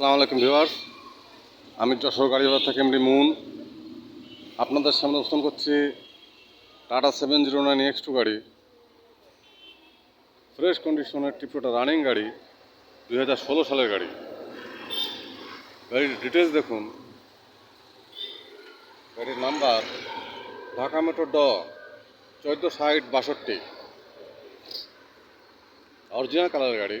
আসসালামু আলাইকুম ভিউয়ার্স। আমি যশোর গাড়িবাজার থেকে এমডি মুন। আপনাদের সামনে উপস্থাপন করছি Tata seven zero nine X two গাড়ি। ফ্রেশ কন্ডিশনের টিপটোটা রানিং গাড়ি, দুই হাজার ষোলো সালের গাড়ি। গাড়ির ডিটেলস দেখুন। গাড়ির নাম্বার, ঢাকা মেট্রো ড, চোদ্দ ষাট বাষট্টি। অরিজিনাল কালারের গাড়ি।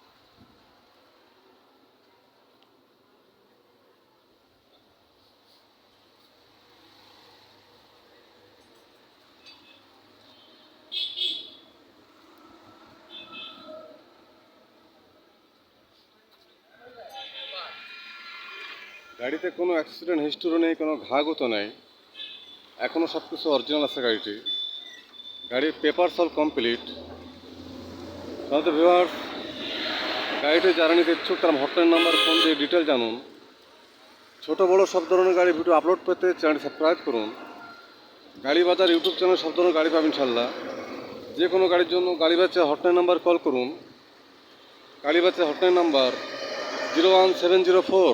গাড়িতে কোনো অ্যাক্সিডেন্ট হিস্টোরি নেই, কোনো ঘাগতো নেই। এখনও সব কিছু অরিজিনাল আছে গাড়িটি। গাড়ির পেপার সল কমপ্লিট সাধারণত ভিওয়ার গাড়িটি যারা নিতে ইচ্ছুক তার হটলাইন নাম্বার ফোন দিয়ে ডিটেল জানুন। ছোট বড় সব ধরনের গাড়ি ভিডিও আপলোড পেতে চ্যানেলটি সাবস্ক্রাইব করুন। গাড়ি বাজার ইউটিউব চ্যানেল সব ধরনের গাড়ি পাবেন ইনশাল্লাহ যে কোনো গাড়ির জন্য গাড়ি বাচ্চা হটলাইন নাম্বার কল করুন। গাড়ি বাচ্চা hotline number zero one seven zero four